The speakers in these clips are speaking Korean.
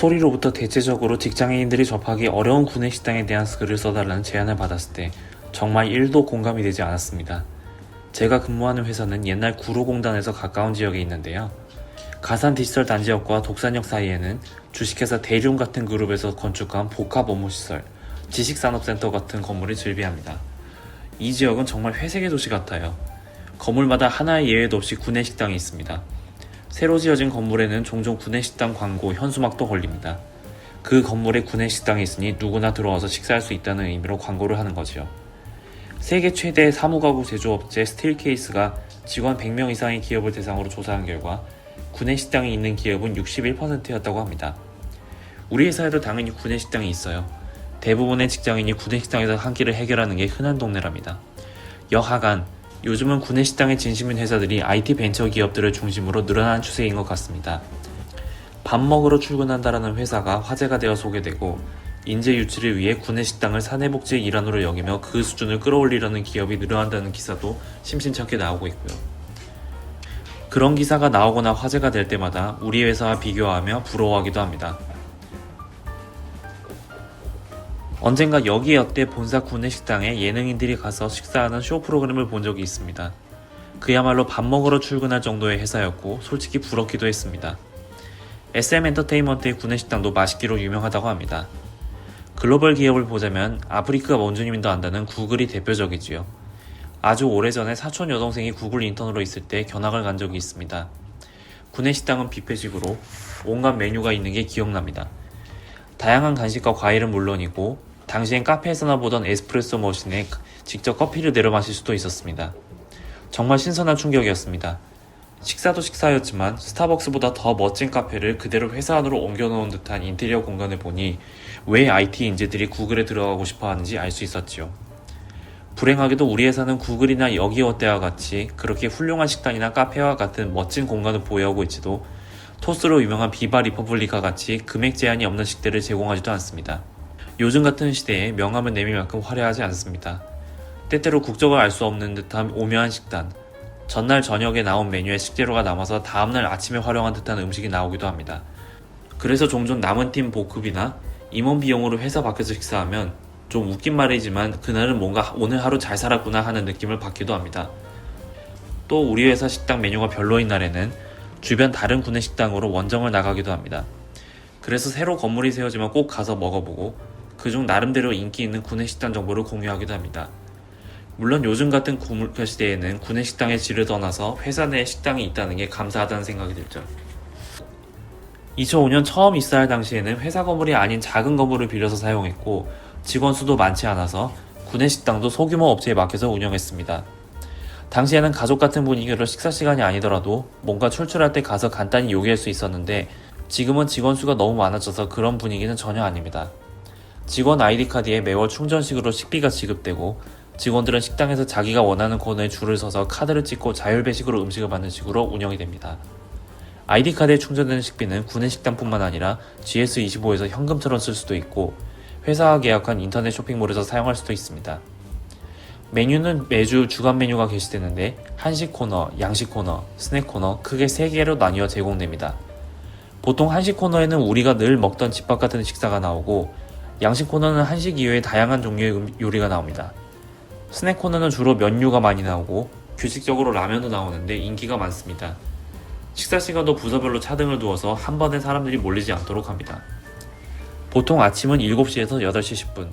소리로부터 대체적으로 직장인들이 접하기 어려운 구내식당에 대한 글을 써달라는 제안을 받았을 때 정말 1도 공감이 되지 않았습니다. 제가 근무하는 회사는 옛날 구로공단에서 가까운 지역에 있는데요. 가산 디지털 단지역과 독산역 사이에는 주식회사 대륜 같은 그룹에서 건축한 복합 업무시설, 지식산업센터 같은 건물이 즐비합니다. 이 지역은 정말 회색의 도시 같아요. 건물마다 하나의 예외도 없이 구내식당이 있습니다. 새로 지어진 건물에는 종종 구내식당 광고, 현수막도 걸립니다. 그 건물에 구내식당이 있으니 누구나 들어와서 식사할 수 있다는 의미로 광고를 하는 거지요. 세계 최대 사무가구 제조업체 스틸케이스가 직원 100명 이상의 기업을 대상으로 조사한 결과 구내식당이 있는 기업은 61%였다고 합니다. 우리 회사에도 당연히 구내식당이 있어요. 대부분의 직장인이 구내식당에서 한 끼를 해결하는 게 흔한 동네랍니다. 여하간 요즘은 구내식당에 진심인 회사들이 IT 벤처 기업들을 중심으로 늘어나는 추세인 것 같습니다. 밥 먹으러 출근한다라는 회사가 화제가 되어 소개되고 인재 유치를 위해 구내식당을 사내복지의 일환으로 여기며 그 수준을 끌어올리려는 기업이 늘어난다는 기사도 심심찮게 나오고 있고요. 그런 기사가 나오거나 화제가 될 때마다 우리 회사와 비교하며 부러워하기도 합니다. 언젠가 여기 어때 본사 구내식당에 예능인들이 가서 식사하는 쇼 프로그램을 본 적이 있습니다. 그야말로 밥 먹으러 출근할 정도의 회사였고 솔직히 부럽기도 했습니다. SM 엔터테인먼트의 구내식당도 맛있기로 유명하다고 합니다. 글로벌 기업을 보자면 아프리카 원주민도 안다는 구글이 대표적이지요. 아주 오래전에 사촌 여동생이 구글 인턴으로 있을 때 견학을 간 적이 있습니다. 구내식당은 뷔페식으로 온갖 메뉴가 있는 게 기억납니다. 다양한 간식과 과일은 물론이고 당시엔 카페에서나 보던 에스프레소 머신에 직접 커피를 내려 마실 수도 있었습니다. 정말 신선한 충격이었습니다. 식사도 식사였지만 스타벅스보다 더 멋진 카페를 그대로 회사 안으로 옮겨놓은 듯한 인테리어 공간을 보니 왜 IT 인재들이 구글에 들어가고 싶어 하는지 알 수 있었지요. 불행하게도 우리 회사는 구글이나 여기어 때와 같이 그렇게 훌륭한 식당이나 카페와 같은 멋진 공간을 보유하고 있지도 토스로 유명한 비바 리퍼블리카 같이 금액 제한이 없는 식대를 제공하지도 않습니다. 요즘 같은 시대에 명함을 내밀 만큼 화려하지 않습니다. 때때로 국적을 알 수 없는 듯한 오묘한 식단, 전날 저녁에 나온 메뉴에 식재료가 남아서 다음날 아침에 활용한 듯한 음식이 나오기도 합니다. 그래서 종종 남은 팀 볶음이나 임원 비용으로 회사 밖에서 식사하면 좀 웃긴 말이지만 그날은 뭔가 오늘 하루 잘 살았구나 하는 느낌을 받기도 합니다. 또 우리 회사 식당 메뉴가 별로인 날에는 주변 다른 구내 식당으로 원정을 나가기도 합니다. 그래서 새로 건물이 세워지면 꼭 가서 먹어보고 그중 나름대로 인기 있는 구내 식당 정보를 공유하기도 합니다. 물론 요즘 같은 구물가 시대에는 구내 식당의 질을 떠나서 회사 내에 식당이 있다는 게 감사하다는 생각이 들죠. 2005년 처음 입사할 당시에는 회사 건물이 아닌 작은 건물을 빌려서 사용했고 직원 수도 많지 않아서 구내 식당도 소규모 업체에 맡겨서 운영했습니다. 당시에는 가족 같은 분위기로 식사 시간이 아니더라도 뭔가 출출할 때 가서 간단히 요기할 수 있었는데 지금은 직원 수가 너무 많아져서 그런 분위기는 전혀 아닙니다. 직원 아이디 카드에 매월 충전식으로 식비가 지급되고 직원들은 식당에서 자기가 원하는 코너에 줄을 서서 카드를 찍고 자율배식으로 음식을 받는 식으로 운영이 됩니다. 아이디 카드에 충전되는 식비는 구내식당뿐만 아니라 GS25에서 현금처럼 쓸 수도 있고 회사와 계약한 인터넷 쇼핑몰에서 사용할 수도 있습니다. 메뉴는 매주 주간 메뉴가 게시되는데 한식 코너, 양식 코너, 스낵 코너 크게 3개로 나뉘어 제공됩니다. 보통 한식 코너에는 우리가 늘 먹던 집밥 같은 식사가 나오고 양식 코너는 한식 이외에 다양한 종류의 음- 요리가 나옵니다. 스낵 코너는 주로 면류가 많이 나오고 규칙적으로 라면도 나오는데 인기가 많습니다. 식사 시간도 부서별로 차등을 두어서 한 번에 사람들이 몰리지 않도록 합니다. 보통 아침은 7시에서 8시 10분,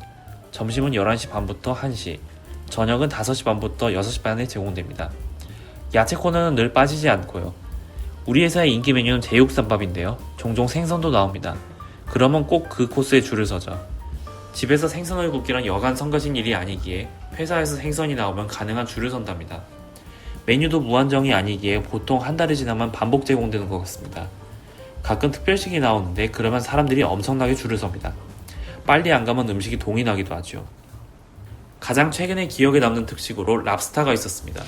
점심은 11시 반부터 1시, 저녁은 5시 반부터 6시 반에 제공됩니다. 야채 코너는 늘 빠지지 않고요. 우리 회사의 인기 메뉴는 제육쌈밥인데요. 종종 생선도 나옵니다. 그러면 꼭 그 코스에 줄을 서죠. 집에서 생선을 굽기란 여간 성가신 일이 아니기에 회사에서 생선이 나오면 가능한 줄을 선답니다. 메뉴도 무한정이 아니기에 보통 한 달이 지나면 반복 제공되는 것 같습니다. 가끔 특별식이 나오는데 그러면 사람들이 엄청나게 줄을 섭니다. 빨리 안 가면 음식이 동이 나기도 하죠. 가장 최근에 기억에 남는 특식으로 랍스타가 있었습니다.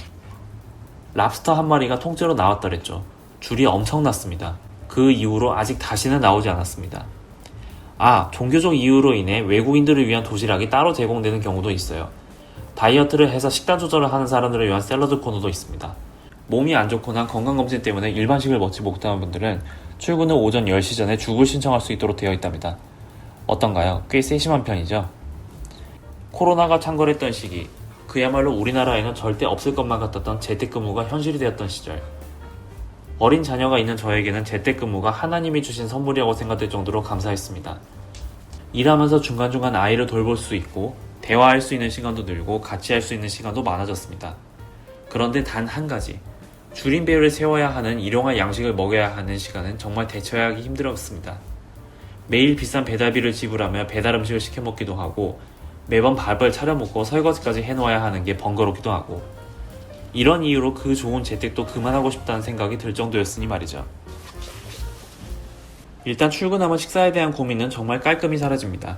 랍스터 한 마리가 통째로 나왔더랬죠. 줄이 엄청났습니다. 그 이후로 아직 다시는 나오지 않았습니다. 아, 종교적 이유로 인해 외국인들을 위한 도시락이 따로 제공되는 경우도 있어요. 다이어트를 해서 식단 조절을 하는 사람들을 위한 샐러드 코너도 있습니다. 몸이 안 좋거나 건강검진 때문에 일반식을 먹지 못하는 분들은 출근 후 오전 10시 전에 죽을 신청할 수 있도록 되어 있답니다. 어떤가요? 꽤 세심한 편이죠? 코로나가 창궐했던 시기, 그야말로 우리나라에는 절대 없을 것만 같았던 재택근무가 현실이 되었던 시절. 어린 자녀가 있는 저에게는 재택근무가 하나님이 주신 선물이라고 생각될 정도로 감사했습니다. 일하면서 중간중간 아이를 돌볼 수 있고 대화할 수 있는 시간도 늘고 같이 할 수 있는 시간도 많아졌습니다. 그런데 단 한 가지 줄임 배율을 세워야 하는 일용할 양식을 먹여야 하는 시간은 정말 대처하기 힘들었습니다. 매일 비싼 배달비를 지불하며 배달 음식을 시켜 먹기도 하고 매번 밥을 차려 먹고 설거지까지 해놓아야 하는 게 번거롭기도 하고 이런 이유로 그 좋은 재택도 그만하고 싶다는 생각이 들 정도였으니 말이죠. 일단 출근하면 식사에 대한 고민은 정말 깔끔히 사라집니다.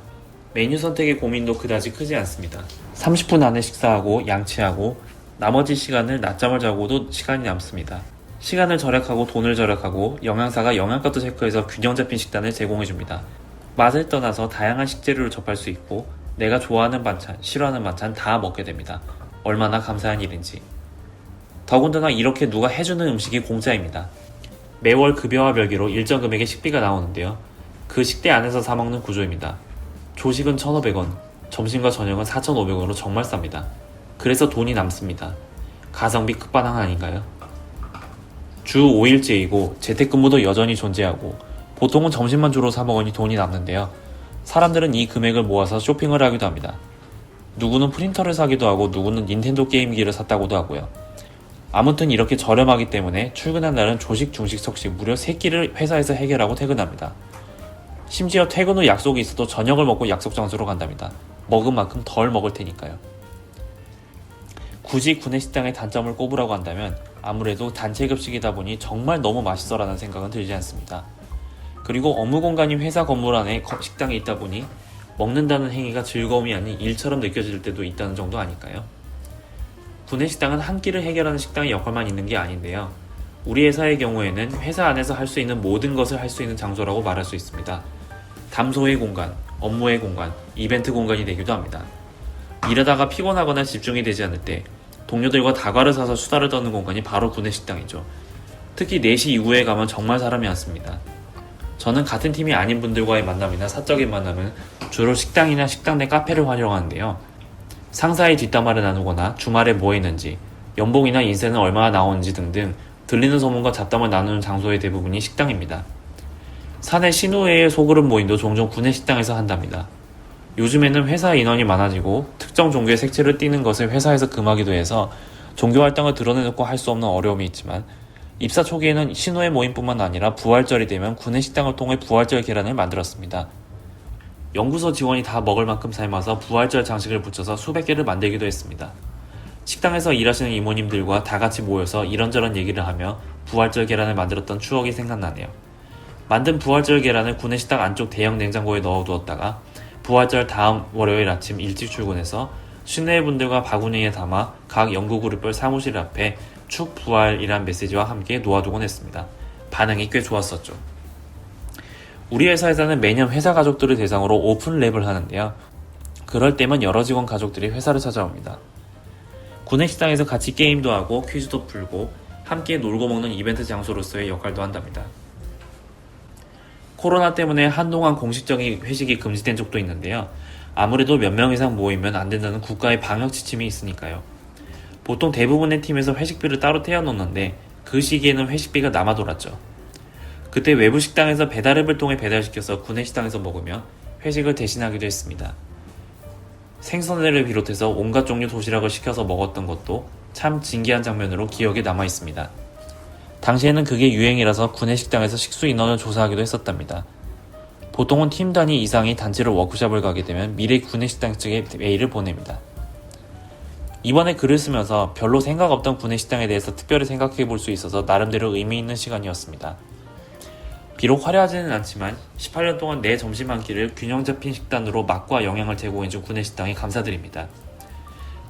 메뉴 선택의 고민도 그다지 크지 않습니다. 30분 안에 식사하고 양치하고 나머지 시간을 낮잠을 자고도 시간이 남습니다. 시간을 절약하고 돈을 절약하고 영양사가 영양가도 체크해서 균형 잡힌 식단을 제공해줍니다. 맛을 떠나서 다양한 식재료를 접할 수 있고 내가 좋아하는 반찬, 싫어하는 반찬 다 먹게 됩니다. 얼마나 감사한 일인지. 더군다나 이렇게 누가 해주는 음식이 공짜입니다. 매월 급여와 별개로 일정 금액의 식비가 나오는데요. 그 식대 안에서 사먹는 구조입니다. 조식은 1,500원, 점심과 저녁은 4,500원으로 정말 쌉니다. 그래서 돈이 남습니다. 가성비 끝판왕 아닌가요? 주 5일제이고 재택근무도 여전히 존재하고 보통은 점심만 주로 사 먹으니 돈이 남는데요. 사람들은 이 금액을 모아서 쇼핑을 하기도 합니다. 누구는 프린터를 사기도 하고 누구는 닌텐도 게임기를 샀다고도 하고요. 아무튼 이렇게 저렴하기 때문에 출근한 날은 조식, 중식, 석식 무려 3끼를 회사에서 해결하고 퇴근합니다. 심지어 퇴근 후 약속이 있어도 저녁을 먹고 약속 장소로 간답니다. 먹은 만큼 덜 먹을 테니까요. 굳이 구내식당의 단점을 꼽으라고 한다면 아무래도 단체 급식이다 보니 정말 너무 맛있어라는 생각은 들지 않습니다. 그리고 업무 공간이 회사 건물 안에 거- 식당에 있다 보니 먹는다는 행위가 즐거움이 아닌 일처럼 느껴질 때도 있다는 정도 아닐까요? 구내식당은 한 끼를 해결하는 식당의 역할만 있는 게 아닌데요. 우리 회사의 경우에는 회사 안에서 할 수 있는 모든 것을 할 수 있는 장소라고 말할 수 있습니다. 담소의 공간, 업무의 공간, 이벤트 공간이 되기도 합니다. 일하다가 피곤하거나 집중이 되지 않을 때 동료들과 다과를 사서 수다를 떠는 공간이 바로 구내식당이죠. 특히 4시 이후에 가면 정말 사람이 많습니다. 저는 같은 팀이 아닌 분들과의 만남이나 사적인 만남은 주로 식당이나 식당 내 카페를 활용하는데요. 상사의 뒷담화를 나누거나 주말에 뭐 했는지, 연봉이나 인세는 얼마나 나오는지 등등 들리는 소문과 잡담을 나누는 장소의 대부분이 식당입니다. 사내 신우회의 소그룹 모임도 종종 구내 식당에서 한답니다. 요즘에는 회사 인원이 많아지고 특정 종교의 색채를 띠는 것을 회사에서 금하기도 해서 종교 활동을 드러내놓고 할 수 없는 어려움이 있지만 입사 초기에는 신우회 모임뿐만 아니라 부활절이 되면 구내 식당을 통해 부활절 계란을 만들었습니다. 연구소 직원이 다 먹을 만큼 삶아서 부활절 장식을 붙여서 수백 개를 만들기도 했습니다. 식당에서 일하시는 이모님들과 다 같이 모여서 이런저런 얘기를 하며 부활절 계란을 만들었던 추억이 생각나네요. 만든 부활절 계란을 구내식당 안쪽 대형 냉장고에 넣어두었다가 부활절 다음 월요일 아침 일찍 출근해서 시내 분들과 바구니에 담아 각 연구그룹별 사무실 앞에 축 부활이란 메시지와 함께 놓아두곤 했습니다. 반응이 꽤 좋았었죠. 우리 회사에서는 매년 회사 가족들을 대상으로 오픈 랩을 하는데요. 그럴 때면 여러 직원 가족들이 회사를 찾아옵니다. 구내식당에서 같이 게임도 하고 퀴즈도 풀고 함께 놀고 먹는 이벤트 장소로서의 역할도 한답니다. 코로나 때문에 한동안 공식적인 회식이 금지된 적도 있는데요. 아무래도 몇 명 이상 모이면 안 된다는 국가의 방역 지침이 있으니까요. 보통 대부분의 팀에서 회식비를 따로 태워놓는데 그 시기에는 회식비가 남아 돌았죠. 그때 외부 식당에서 배달앱을 통해 배달시켜서 구내 식당에서 먹으며 회식을 대신하기도 했습니다. 생선회를 비롯해서 온갖 종류 도시락을 시켜서 먹었던 것도 참 진기한 장면으로 기억에 남아 있습니다. 당시에는 그게 유행이라서 구내 식당에서 식수 인원을 조사하기도 했었답니다. 보통은 팀 단위 이상이 단체로 워크숍을 가게 되면 미래 구내 식당 측에 메일을 보냅니다. 이번에 글을 쓰면서 별로 생각 없던 구내 식당에 대해서 특별히 생각해 볼 수 있어서 나름대로 의미 있는 시간이었습니다. 비록 화려하지는 않지만 18년 동안 내 점심 한 끼를 균형 잡힌 식단으로 맛과 영양을 제공해준 구내식당에 감사드립니다.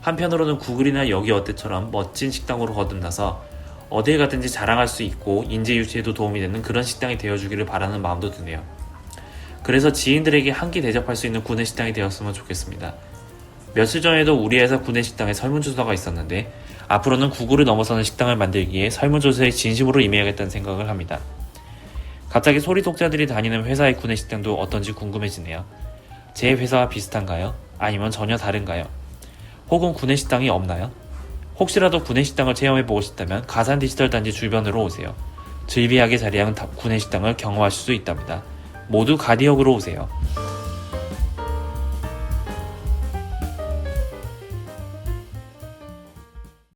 한편으로는 구글이나 여기 어때처럼 멋진 식당으로 거듭나서 어딜 가든지 자랑할 수 있고 인재 유치에도 도움이 되는 그런 식당이 되어주기를 바라는 마음도 드네요. 그래서 지인들에게 한 끼 대접할 수 있는 구내식당이 되었으면 좋겠습니다. 며칠 전에도 우리 회사 구내식당에 설문조사가 있었는데 앞으로는 구글을 넘어서는 식당을 만들기에 설문조사에 진심으로 임해야겠다는 생각을 합니다. 갑자기 소리 독자들이 다니는 회사의 구내식당도 어떤지 궁금해지네요. 제 회사와 비슷한가요? 아니면 전혀 다른가요? 혹은 구내식당이 없나요? 혹시라도 구내식당을 체험해보고 싶다면 가산 디지털 단지 주변으로 오세요. 즐비하게 자리한 다- 구내식당을 경험하실 수 있답니다. 모두 가디역으로 오세요.